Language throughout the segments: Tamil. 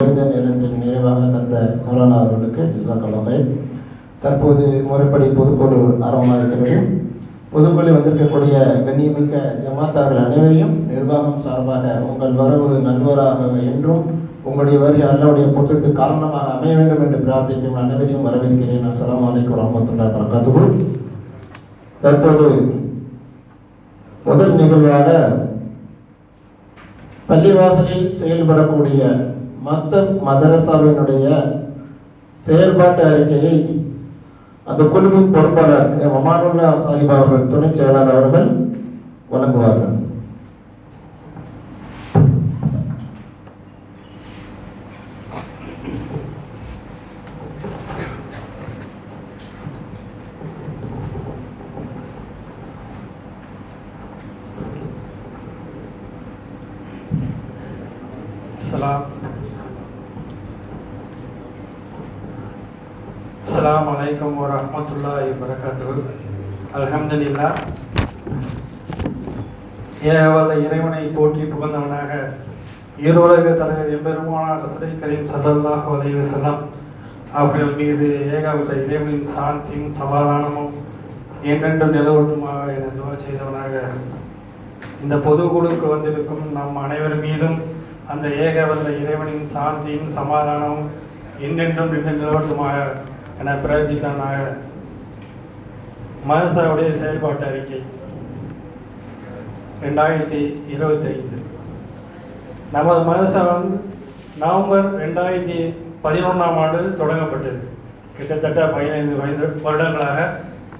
குறைந்த நேரத்தில் நிறைவாக தந்த மௌலானா அவர்களுக்கு ஜிசாக்கல்லாஹை தற்போது முறைப்படி பொதுக்குழு ஆரம்பமாக இருக்கிறது. பொதுக்குழு வந்திருக்கக்கூடிய கண்ணியமிக்க ஜமாத்தார்கள் அனைவரையும் நிர்வாகம் சார்பாக உங்கள் வரவு நல்வராக என்றும் உங்களுடைய வரி அல்லாவுடைய பொருத்தத்துக்கு காரணமாக அமைய வேண்டும் என்று பிரார்த்திக்கும் அனைவரையும் வரவேற்கிறேன். அஸ்லாம் அலைக்கும் வரமத்துல்லாஹி வரகாத்துஹு தற்போது முதல் நிகழ்வாக பள்ளிவாசலில் செயல்படக்கூடிய மத்த மதரசாவினுடைய செயல்பாட்டு அறிக்கையை அந்த குழுவின் பொறுப்பாளர் மமானுல்லா சாஹிப் அவர்கள் துணை செயலாளர் அவர்கள் வழங்குவார்கள் السلام அஸ்லாம் வலைக்கம் வரமத்துல்லா வரகாத்து அலமதுல்லா ஏவல இறைவனை போற்றி புகழ்ந்தவனாக ஈரோலக தலைவர் எம்பெருமானார் அசரை கரீம் சல்லல்லாஹ் வலைவ அவர்கள் மீது ஏகாவில இறைவனின் சாந்தியும் சமாதானமும் என்றென்றும் நிலவட்டுமாக என துவா செய்தவனாக இந்த பொதுக்குழுக்கு வந்திருக்கும் நம் அனைவர் மீதும் அந்த ஏகவல்ல இறைவனின் சாந்தியும் சமாதானமும் என்றென்றும் நிலவட்டுமாக என பிரார்த்தித்தனாக மதசாவுடைய செயல்பாட்டு அறிக்கை. ரெண்டாயிரத்தி இருபத்தி ஐந்து நமது மதசா வந்து நவம்பர் ரெண்டாயிரத்தி பதினொன்றாம் ஆண்டு தொடங்கப்பட்டது. கிட்டத்தட்ட பதினைந்து வயது வருடங்களாக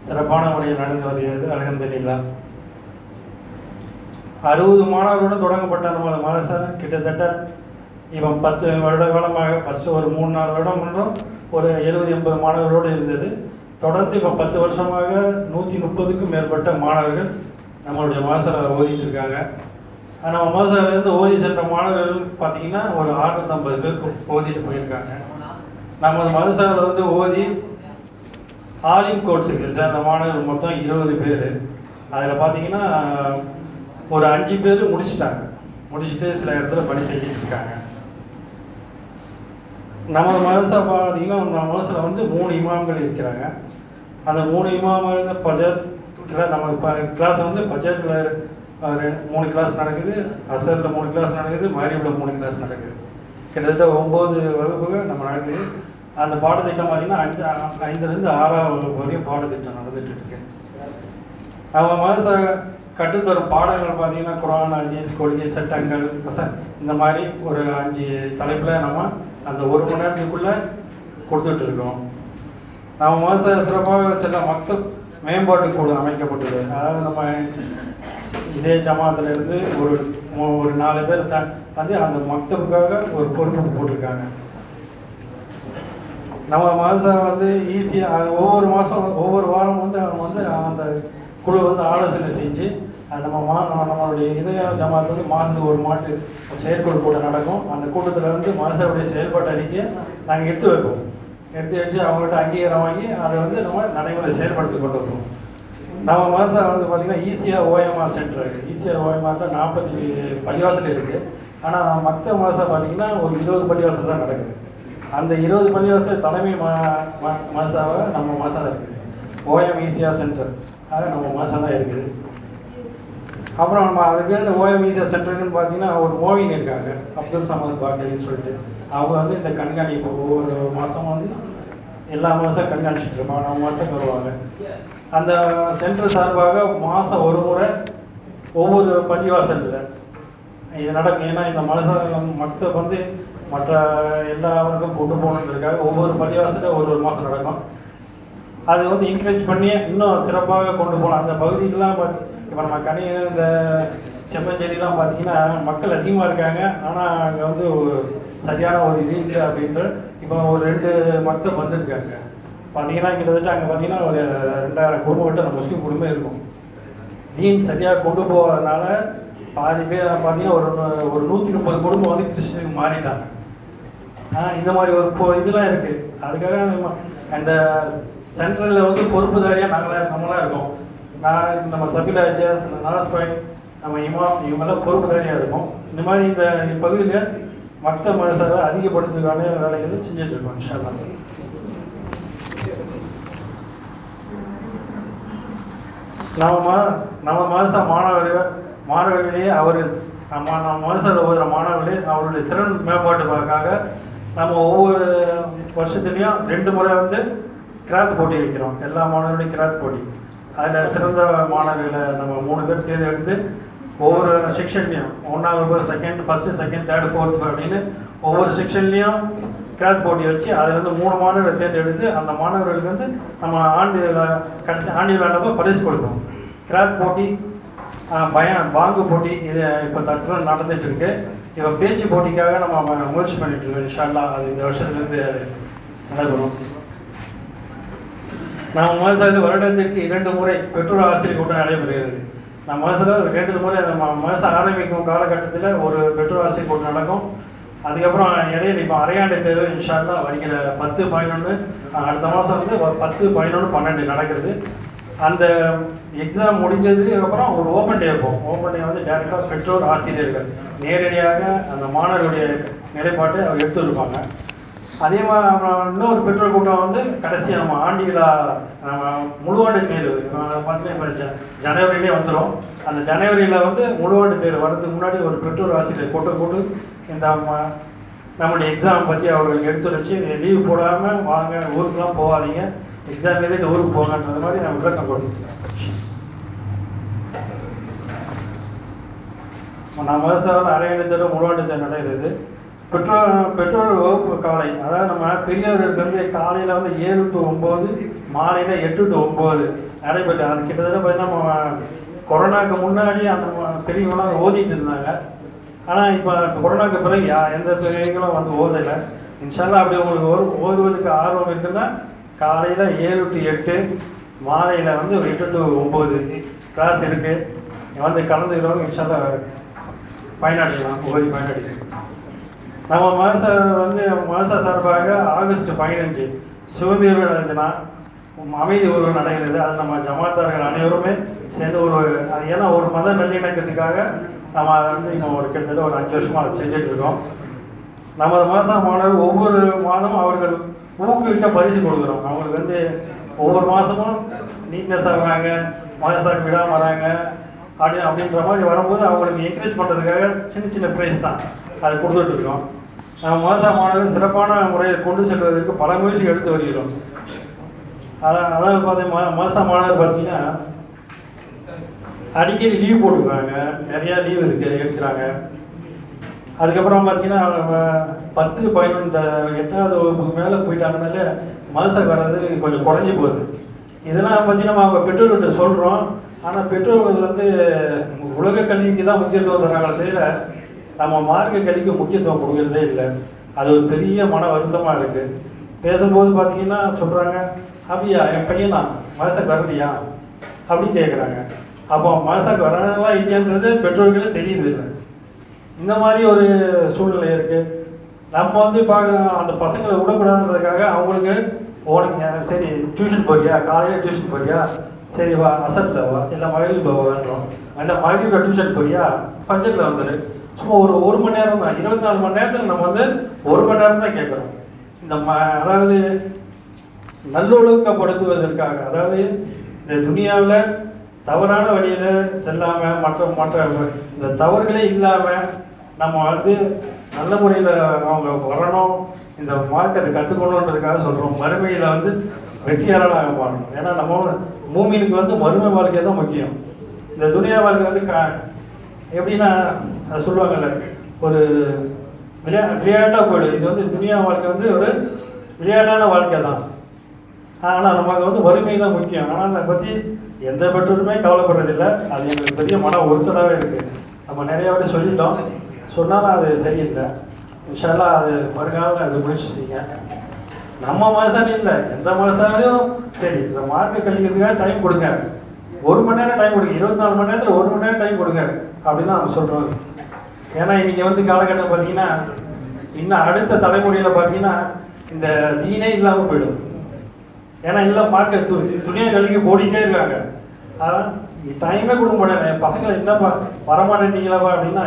சிறப்பான முறையில் நடந்து வருகிறது அலகம்துலில்லாஹ் அறுபது மாணவர்களுடன் தொடங்கப்பட்ட நமது மதசா கிட்டத்தட்ட இவன் பத்து வருட காலமாக ஃபஸ்ட்டு ஒரு மூணு நாலு வருடம் முன்னும் ஒரு எழுபது எண்பது மாணவர்களோடு இருந்தது. தொடர்ந்து இப்போ பத்து வருஷமாக நூற்றி முப்பதுக்கும் மேற்பட்ட மாணவர்கள் நம்மளுடைய மதரசாவில் ஓதிட்டு இருக்காங்க. நம்ம மதரசாவிலேருந்து ஓதி சென்ற மாணவர்கள் பார்த்தீங்கன்னா ஒரு அறுநூத்தம்பது பேர் ஓதிட்டு போயிருக்காங்க. நமது மதரசாவில் வந்து ஓதி ஆலிம் சார். சேர்ந்த மாணவர்கள் மொத்தம் இருபது பேர். அதில் பார்த்தீங்கன்னா ஒரு அஞ்சு பேர் முடிச்சிட்டாங்க. முடிச்சுட்டு சில இடத்துல பணி செஞ்சுட்டு இருக்காங்க. நம்ம மதரசா பார்த்தீங்கன்னா நம்ம மனசில் வந்து மூணு இமாம்கள் இருக்கிறாங்க. அந்த மூணு இமாம்கள் வந்து நம்ம இப்போ கிளாஸ் வந்து பஜத்தில் மூணு கிளாஸ் நடக்குது. அசரில் மூணு கிளாஸ் நடக்குது. மகரீபில் மூணு கிளாஸ் நடக்குது. கிட்டத்தட்ட ஒம்பது வகுப்புகள் நம்ம நடக்குது. அந்த பாடத்திட்டம் பார்த்தீங்கன்னா அஞ்சு ஐந்துலேருந்து ஆறாவது வகுப்பு வரையும் பாடத்திட்டம் நடந்துட்டு இருக்கு நம்ம மனசை கற்றுத்தரும் பாடங்கள் பார்த்தீங்கன்னா குரான் அஞ்சு கொள்கை சட்டங்கள் இந்த மாதிரி ஒரு அஞ்சு தலைப்பில் நம்ம அந்த ஒரு மணி நேரத்துக்குள்ளே கொடுத்துட்டு இருக்கோம். நம்ம மதரசா சிறப்பாக சில மக்கள் மேம்பாட்டு குழு அமைக்கப்பட்டது. அதாவது நம்ம இதே ஜமாத்திலிருந்து ஒரு ஒரு நாலு பேர் த வந்து அந்த மக்களுக்காக ஒரு பொறுப்பு போட்டிருக்காங்க. நம்ம மாதம் வந்து ஈஸியாக ஒவ்வொரு மாதம் ஒவ்வொரு வாரம் வந்து அவங்க வந்து அந்த குழு வந்து ஆலோசனை செஞ்சு நம்ம மா நம்மளுடைய இதய ஜமாத்து வந்து மாதத்துக்கு ஒரு மாட்டு செயற்குழு கூட்டம் நடக்கும். அந்த கூட்டத்தில் வந்து மனசருடைய செயல்பாட்டு அறிக்கையை நாங்கள் எடுத்து வைப்போம். எடுத்து வச்சு அவங்கள்ட்ட அங்கீகாரம் வாங்கி அதை வந்து நம்ம நடைமுறை செயல்படுத்தி கொண்டு வருவோம். நம்ம மாதம் வந்து பார்த்திங்கன்னா ஈஸியாக ஓஎம்ஆர் சென்டர் இருக்குது ஈஸியாக ஓஎம்ஆரில் நாற்பத்தி பள்ளிவாசல் இருக்குது ஆனால் மற்ற மாதம் பார்த்திங்கன்னா ஒரு இருபது பள்ளிவாசல் தான் நடக்குது. அந்த இருபது பள்ளிவாசல் தலைமை ம ம- நம்ம மாதம் தான் இருக்குது. ஓஎம் ஈஸியாக சென்டர் ஆக நம்ம மதரசா தான் இருக்குது. அப்புறம் நம்ம அதுக்கு இந்த ஓஎம் சென்டருக்குன்னு பார்த்தீங்கன்னா ஒரு மோவின் இருக்காங்க அப்துல் சமத் பாட்டின்னு சொல்லிட்டு. அவங்க வந்து இந்த கண்காணிப்பு ஒவ்வொரு மாதம் வந்து எல்லா மாதம் கண்காணிச்சுட்டு இருப்பாங்க நம்ம மாதம் வருவாங்க. அந்த சென்டர் சார்பாக மாதம் ஒரு முறை ஒவ்வொரு பள்ளிவாசலில் இது நடக்கும். ஏன்னா இந்த மனசா மற்ற வந்து மற்ற எல்லாருக்கும் கொண்டு போகணுன்றதுக்காக ஒவ்வொரு பள்ளிவாசலில் ஒரு ஒரு மாதம் நடக்கும். அது வந்து என்கரேஜ் பண்ணி இன்னும் சிறப்பாக கொண்டு போகலாம். அந்த பகுதிக்கெலாம் பார்த்தி இப்போ நம்ம கனி இந்த செம்மஞ்செடிலாம் பார்த்தீங்கன்னா மக்கள் அதிகமாக இருக்காங்க. ஆனால் அங்கே வந்து சரியான ஒரு இது இல்லை அப்படின்ட்டு இப்போ ஒரு ரெண்டு மக்கள் வந்திருக்காங்க. பார்த்தீங்கன்னா கிட்டத்தட்ட அங்கே பார்த்தீங்கன்னா ஒரு ரெண்டாயிரம் குடும்பம் விட்டு அந்த முஸ்லீம் குடும்பம் இருக்கும். தீன் சரியாக கொண்டு போகிறதுனால பாதி பேர் பார்த்தீங்கன்னா ஒரு ஒரு நூற்றி முப்பது குடும்பம் வந்து கிறிஸ்டினுக்கு மாறிட்டாங்க. ஆ, இந்த மாதிரி ஒரு இப்போ இதெல்லாம் இருக்குது அதுக்காக அந்த சென்ட்ரலில் வந்து பொறுப்புதாரியாக நாங்களாக நம்மளாக இருக்கோம். நான் நம்ம சபிலா ஜேஸ் நாஸ் பாய் நம்ம இமாம் இவங்கெல்லாம் பொறுப்புதாரியாக இருக்கும். இந்த மாதிரி இந்த பகுதியில் மற்ற மனசாக அதிகப்படுத்துறதுக்கான வேலைகளை செஞ்சுட்டு இருக்கோம் இன்ஷால்லா நம்ம நம்ம மனச மாணவர்கள் மாணவர்களே அவர்கள் நம்ம நம்ம மனசில் ஓதுற மாணவர்களே அவருடைய திறன் மேம்பாட்டுக்காக நம்ம ஒவ்வொரு வருஷத்துலேயும் ரெண்டு முறை வந்து கிராத் போட்டி வைக்கிறோம். எல்லா மாணவர்களையும் கிராத் போட்டி. அதில் சிறந்த மாணவர்களை நம்ம மூணு பேர் தேர்ந்தெடுத்து ஒவ்வொரு செக்ஷன்லையும் ஒன்றாவது second first second third fourth அப்படின்னு ஒவ்வொரு செக்ஷன்லேயும் கிராத் போட்டி வச்சு அதில் வந்து மூணு மாணவர்களை தேர்ந்தெடுத்து அந்த மாணவர்களுக்கு வந்து நம்ம ஆண்டு கடைசி ஆண்டு விழாண்டப்போ பரிசு கொடுப்போம் கிராத் போட்டி பயம் பாங்கு போட்டி இது இப்போ தற்போது நடந்துட்டு இருக்கு இப்போ பேச்சு போட்டிக்காக நம்ம முயற்சி பண்ணிட்டு இருக்கோம் இன்ஷால்லா அது இந்த வருஷத்துலேருந்து நடைபெறும். நம்ம மனசில் வருடத்திற்கு இரண்டு முறை பெற்றோர் ஆசிரியர் கூட்டம் நடைபெறுகிறது. நம்ம மனசில் ரெண்டு முறை நம்ம மனசு ஆரம்பிக்கும் காலகட்டத்தில் ஒரு பெற்றோர் ஆசிரியர் கூட்டம் நடக்கும். அதுக்கப்புறம் இடையில இப்போ அரையாண்டு தேர்வு இன்ஷால்லா வருகிற பத்து பதினொன்று அடுத்த மாதம் வந்து பத்து பதினொன்று பன்னெண்டு நடக்கிறது. அந்த எக்ஸாம் முடிஞ்சதுக்கு அப்புறம் ஒரு ஓப்பன் டே வைப்போம் ஓப்பன் டே வந்து டேரெக்டாக பெற்றோர் ஆசிரியர்கள் நேரடியாக அந்த மாணவருடைய நிலைப்பாட்டை அவர் எடுத்துருப்பாங்க. அதே மாதிரி அப்புறம் இன்னொரு பெற்றோர் கூட்டம் வந்து கடைசி நம்ம ஆண்டு விழா நம்ம முழுவாண்டு தேர்வு. பார்த்தீங்கன்னா படித்தேன் ஜனவரியிலே வந்துடும் அந்த ஜனவரியில் வந்து முழுவாண்டு தேர்வு. வர்றதுக்கு முன்னாடி ஒரு பெற்றோர் ஆசிரியர் கூட்டம் போட்டு இந்த நம்மளுடைய எக்ஸாம் பற்றி அவர்களுக்கு எடுத்துரைச்சு லீவ் போடாமல் வாங்க ஊருக்குலாம் போகாதீங்க. எக்ஸாம் எழுதி ஊருக்கு போங்கன்றது மாதிரி நம்ம விளக்கம் நான் நம்ம சார் அரையாண்டு தேர்வு முழுவாண்டு தேர்வு நடைபெறுது. பெற்றோர் பெற்றோர் வகுப்பு காலை அதாவது நம்ம பெரியவர்களுக்கு வந்து காலையில் வந்து ஏழு டு ஒம்பது மாலையில் எட்டு டு ஒம்பது நடைபெற்று அது கிட்டத்தட்ட பார்த்தீங்கன்னா நம்ம கொரோனாக்கு முன்னாடி அந்த பெரியவங்களாம் ஓதிட்டு இருந்தாங்க. ஆனால் இப்போ கொரோனாக்கு பிறகு யா எந்த பெரியவங்களும் வந்து ஓதலை. இன்ஷால்லாம் அப்படி உங்களுக்கு ஒரு ஓதுவதற்கு ஆர்வம் இருக்குன்னா காலையில் ஏழு டு எட்டு மாலையில் வந்து எட்டு டு ஒம்பது கிளாஸ் இருக்குது வந்து கலந்துக்கிறவங்க இன்ஷால்லாம் பயனாளிக்கலாம் ஓதி பயனடைக்கலாம் நம்ம மனசா வந்து மனசா சார்பாக ஆகஸ்ட் பதினஞ்சு சுதந்திர தினா அமைதி உருவம் நடக்கிறது அது நம்ம ஜமாத்தார்கள் அனைவருமே சேர்ந்து ஒரு ஏன்னா ஒரு மத நல்லிணக்கத்துக்காக நம்ம வந்து இங்கே ஒரு கிட்டத்தட்ட ஒரு அஞ்சு வருஷமாக அதை செஞ்சுட்டு இருக்கோம். நமது மாதம் மாணவர் ஒவ்வொரு மாதமும் அவர்கள் ஊக்குவிக்க பரிசு கொடுக்குறோம். அவங்களுக்கு வந்து ஒவ்வொரு மாதமும் நீட்னஸ் ஆகுறாங்க மனசாக விடாமல் வராங்க அப்படி அப்படின்ற மாதிரி வரும்போது அவங்களுக்கு என்கரேஜ் பண்ணுறதுக்காக சின்ன சின்ன ப்ரைஸ் தான். அது கொடுத்துட்டு இருக்கோம் நம்ம மாணவர் சிறப்பான முறையை கொண்டு செல்வதற்கு பல முயற்சி எடுத்து வருகிறோம். அதான் அதாவது பார்த்தீங்கன்னா மாசா மாணவர் பார்த்தீங்கன்னா அடிக்கடி லீவ் போட்டுக்கிறாங்க நிறையா லீவ் இருக்கு எடுக்கிறாங்க. அதுக்கப்புறம் பார்த்தீங்கன்னா பத்து பதினொன்று இந்த எட்டாவது வகுப்புக்கு மேலே போயிட்டாங்கனாலே மனசை வர்றது கொஞ்சம் குறைஞ்சி போகுது. இதெல்லாம் பார்த்தீங்கன்னா நம்ம அவங்க பெற்றோர்கிட்ட சொல்கிறோம் ஆனால் பெற்றோர்கள் வந்து உலக கல்விக்கு தான் முக்கியத்துவம் தராங்களே தவிர நம்ம மார்க்க கல்விக்கு முக்கியத்துவம் கொடுக்கறதே இல்லை. அது ஒரு பெரிய மன வருத்தமாக இருக்குது பேசும்போது பார்த்தீங்கன்னா சொல்கிறாங்க அப்படியா என் பையனா? மனசுக்கு வரலையா? அப்படின்னு கேட்குறாங்க அப்போ மனசாக்கு வராங்களா இல்லையான்றது பெற்றோர்களே தெரியுது இல்லை. இந்த மாதிரி ஒரு சூழ்நிலை இருக்குது நம்ம வந்து பார்க்க அந்த பசங்களை விடக்கூடாதுன்றதுக்காக அவங்களுக்கு உனக்கு சரி டியூஷன் போறியா? காலையில் டியூஷன் போறியா? சரி வா அசத்தில் வா இல்லை மகளிர் வரணும் இல்லை மகளிர் டியூஷன் போறியா? ஃபஜரில் வந்துடு சும்மா ஒரு ஒரு மணி நேரம் தான். இருபத்தி நாலு மணி நேரத்தில் நம்ம வந்து ஒரு மணி நேரம் தான் கேட்குறோம் இந்த ம அதாவது நல்லொழுக்கப்படுத்துவதற்காக அதாவது இந்த துனியாவில் தவறான வழியில் செல்லாமல் மற்ற மற்ற இந்த தவறுகளே இல்லாமல் நம்ம வந்து நல்ல முறையில் அவங்க வரணும். இந்த மார்க்கத்தை கற்றுக்கணுன்றதுக்காக சொல்கிறோம் மறுமையில் வந்து வெற்றியாளராக மாறணும். ஏன்னா நம்ம மூமினுக்கு வந்து மறுமை வாழ்க்கை தான் முக்கியம். இந்த துனியா வாழ்க்கை வந்து க எப்படின்னா சொல்லுவாங்கல்ல ஒரு விளையா விளையாட்டாக போயிடும் இது வந்து துனியா வாழ்க்கை வந்து ஒரு விளையாட்டான வாழ்க்கை தான். ஆனால் நமக்கு வந்து வறுமை தான் முக்கியம். ஆனால் அதை பற்றி எந்த பெற்றோருமே கவலைப்படுறதில்லை. அது எங்களுக்கு பெரிய மன ஒருத்தராகவே இருக்குது நம்ம நிறைய வாட்டி சொல்லிட்டோம். சொன்னாலும் அது சரியில்லை. விஷயம்லாம் அது மறுக்காமல் அது முடிச்சுட்டீங்க நம்ம மனசானே இல்லை. எந்த மனசாலையும் சரி இந்த மார்க்கை கழிக்கிறதுக்காக டைம் கொடுங்க. ஒரு மணி நேரம் டைம் கொடுங்க. இருபத்தி நாலு மணி நேரத்தில் ஒரு மணி நேரம் டைம் கொடுங்க. அப்படின்னு நம்ம சொல்கிறோம் ஏன்னா இன்னைக்கு வந்து காலகட்டம் பார்த்தீங்கன்னா இன்னும் அடுத்த தலைமுறையில் பார்த்தீங்கன்னா இந்த தீனே இல்லாமல் போயிடும். ஏன்னா எல்லாம் பார்க்க து துணியை கழுகி ஓடிட்டே இருக்காங்க. ஆனால் டைமே கொடுக்க மாட்டேன் என் பசங்களை என்னப்பா வரமாட்டேன்றீங்களாப்பா அப்படின்னா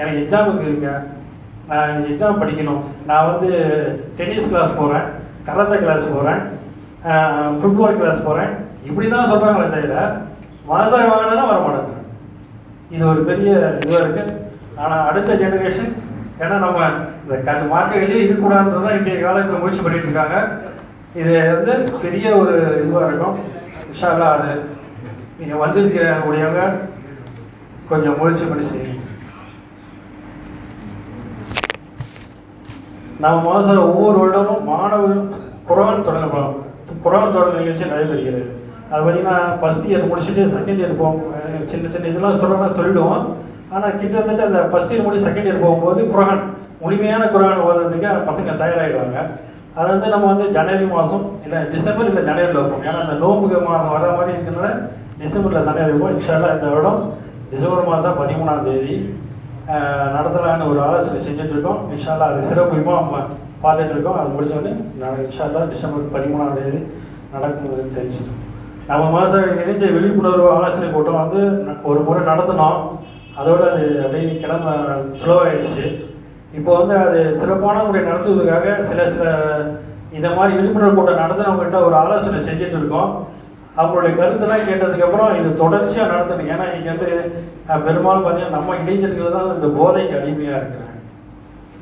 எனக்கு எக்ஸாமுக்கு இருங்க நான் எக்ஸாம் படிக்கணும். நான் வந்து டென்னிஸ் கிளாஸ் போகிறேன் கராத்தே கிளாஸ் போகிறேன் ஃபுட்பால் கிளாஸ் போகிறேன் இப்படி தான் சொல்கிறாங்களே தவிர மனசாக வாங்கினா வர மாட்டாங்க இது ஒரு பெரிய இதுவாக இருக்குது ஆனால் அடுத்த ஜெனரேஷன் ஏன்னா நம்ம இந்த கண் மார்க்கெட்லேயே இருக்கக்கூடாதுன்றது தான் இன்றைய காலத்தில் முயற்சி பண்ணிட்டு இருக்காங்க. இது வந்து பெரிய ஒரு இதுவாக இருக்கும். விஷாலா அது நீங்கள் வந்திருக்கிற உடையவங்க கொஞ்சம் முயற்சி பண்ணி செய்யுங்க. நம்ம மாதம் ஒவ்வொரு வருடமும் மாணவர்கள் புறவன் தொடங்கப்படும் புறவன் தொடங்க நிகழ்ச்சி நடைபெறுகிறது அது பார்த்தீங்கன்னா ஃபஸ்ட் இயர் முடிச்சுட்டு செகண்ட் இயர் போகும். சின்ன சின்ன இதெல்லாம் சொல்லணும்னா சொல்லிடுவோம். ஆனால் கிட்டத்தட்ட அந்த ஃபஸ்ட் இயர் முடிச்சு செகண்ட் இயர் போகும்போது குரான் முழுமையான குரான் ஓதுறதுக்கு பசங்க தயாராகிடுவாங்க. அது வந்து நம்ம வந்து ஜனவரி மாதம் இல்லை டிசம்பர் இல்லை ஜனவரியில் வைப்போம். ஏன்னா அந்த நோம்புக மாதம் வர மாதிரி இருக்கிறதுனால டிசம்பரில் ஜனவரி வைப்போம். இன்ஷால்லா இந்த வருடம் டிசம்பர் மாதம் பதிமூணாம் தேதி நடத்தலான்னு ஒரு ஆலோசனை செஞ்சுட்டு இருக்கோம் இன்ஷால்லா அது சிறப்புமா நம்ம பார்த்துட்டு இருக்கோம் அது முடிச்சோடனே நாங்கள் இன்ஷால்லா டிசம்பர் பதிமூணாம் தேதி நடக்கும்போது தெரிஞ்சுட்டோம் நம்ம மாதம் இணைஞ்ச விழிப்புணர்வு ஆலோசனை கூட்டம் வந்து ந- ஒரு முறை நடத்தினோம் அதோட அது அப்படியே கிளம்ப சுலவாயிடுச்சு. இப்போ வந்து அது சிறப்பான முறை நடத்துவதற்காக சில சில இந்த மாதிரி விழிப்புணர்வு கூட்டம் நடத்துனவங்ககிட்ட ஒரு ஆலோசனை செஞ்சுட்டு இருக்கோம். அவங்களுடைய கருத்தெல்லாம் கேட்டதுக்கப்புறம் இது தொடர்ச்சியாக நடத்தணும் ஏன்னா இங்கே வந்து பெரும்பாலும் பார்த்தீங்கன்னா நம்ம இளைஞர்கள் தான் இந்த போதைக்கு அடிமையாக இருக்கிறாங்க.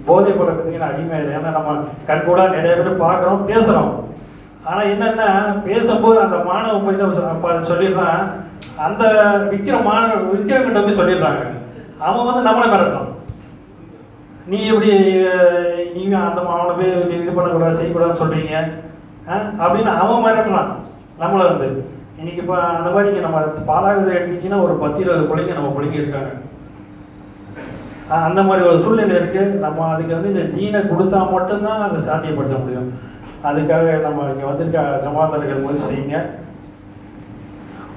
போதை பழக்கத்துக்கு நான் அடிமையாக ஏன்னா நம்ம கண்கூடாக நிறைய பேர் பார்க்குறோம் பேசுகிறோம் ஆனால் என்னென்னா பேசும்போது அந்த மாணவன் போய் தான் சொல்லிடுறான். அந்த விற்கிற மாணவ விற்கிறவங்கிட்ட போய் சொல்லிடுறாங்க. அவன் வந்து நம்மளை மிரட்டான் நீ எப்படி நீங்கள் அந்த அவனை போய் இது பண்ணக்கூடாது செய்யக்கூடாதுன்னு சொல்கிறீங்க அப்படின்னு அவன் மிரட்டுறான். நம்மளை வந்து. இன்னைக்கு இப்போ அந்த மாதிரி நீங்கள் நம்ம பாலாகுதை எடுத்துக்கிட்டீங்கன்னா ஒரு பத்து இருபது பிள்ளைங்க நம்ம பிள்ளைங்க இருக்காங்க. அந்த மாதிரி ஒரு சூழ்நிலை இருக்குது நம்ம அதுக்கு வந்து இந்த தீனை கொடுத்தா மட்டும்தான் அதை சாத்தியப்படுத்த முடியும். அதுக்காக நம்ம இங்கே வந்திருக்க ஜமாத்தர்கள் முயற்சி செய்யுங்க.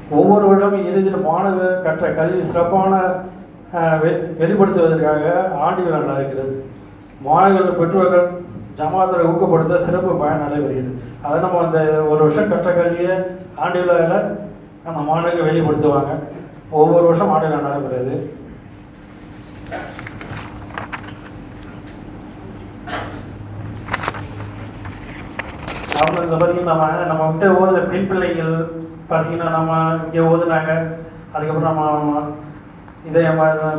ஒவ்வொரு வருடமும் இறுதியில் மாணவர் கற்ற கல்வி சிறப்பான வெ- வெளிப்படுத்துவதற்காக ஆண்டு விழா நடக்கிறது. மாணவர்கள் பெற்றோர்கள் ஜமாத்தை ஊக்கப்படுத்த சிறப்பு பயன் நடைபெறுகிறது. அதை நம்ம அந்த ஒரு வருஷம் கற்ற கல்வியை ஆண்டு விழாவில் நம்ம மாணவர்கள் வெளிப்படுத்துவாங்க. ஒவ்வொரு வருஷம் ஆண்டு விழா நடைபெறுது அவங்க பார்த்தீங்கன்னா நம்ம நம்ம விட்டு ஓதுற பெண் பிள்ளைகள் பார்த்தீங்கன்னா நம்ம இங்கே ஓதுனாங்க. அதுக்கப்புறம் நம்ம இதே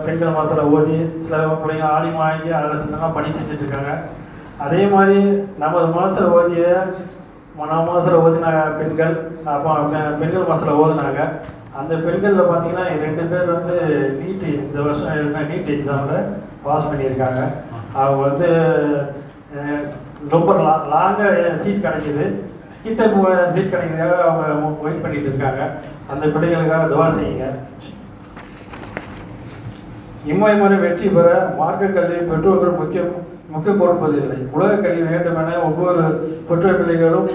பெண்கள் மாதத்தில் ஓதி சில பிள்ளைங்க ஆலிமா ஆகி அதில் சின்னலாம் பணி செஞ்சிட்டுருக்காங்க அதே மாதிரி நமது மாதத்தில் ஓதிய நம்ம மாதத்தில் ஓதினாங்க பெண்கள் அப்போ பெண்கள் மாதத்தில் ஓதுனாங்க. அந்த பெண்களில் பார்த்தீங்கன்னா ரெண்டு பேர் வந்து நீட் இந்த வருஷம் எழுதின நீட் எக்ஸாமில் பாஸ் பண்ணியிருக்காங்க. அவங்க வந்து ரொம்ப லா லாங்காக சீட் கிடைக்கிது. கிட்ட சீட் கிடைக்கிறதுக்காக அவங்க வெயிட் பண்ணிட்டு இருக்காங்க. அந்த பிள்ளைகளுக்காக துவா செய்யுங்க. இம்மைமறை வெற்றி பெற மார்க்க கல்வி பெற்றோர்கள் முக்கிய முக்கிய கொடுப்பதில்லை உலக கல்வி வேண்டுமென ஒவ்வொரு பெற்றோர் பிள்ளைகளும்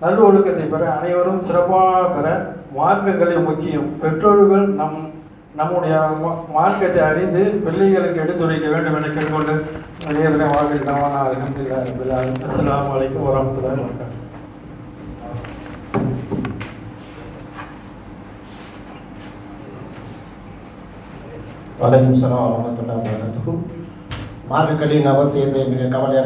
நல்லொழுக்கத்தை பெற அனைவரும் சிறப்பாக பெற மார்க்க கல்வி முக்கியம். பெற்றோர்கள் நம் நம்முடைய மார்க்கத்தை அறிந்து பிள்ளைகளுக்கு எடுத்துரைக்க வேண்டும் என கேட்டுக்கொண்டு நேரத்தை வாழ்க்கை அஸ்ஸலாமு அலைக்கும் வரமத்துல்லாஹி வபரகாத்துஹு. வலைக்கும் சலாம் வரமத்துல்லா வரகாத்துஹு மார்க்க கல்வியின் அவசியத்தை மிக கவலையாக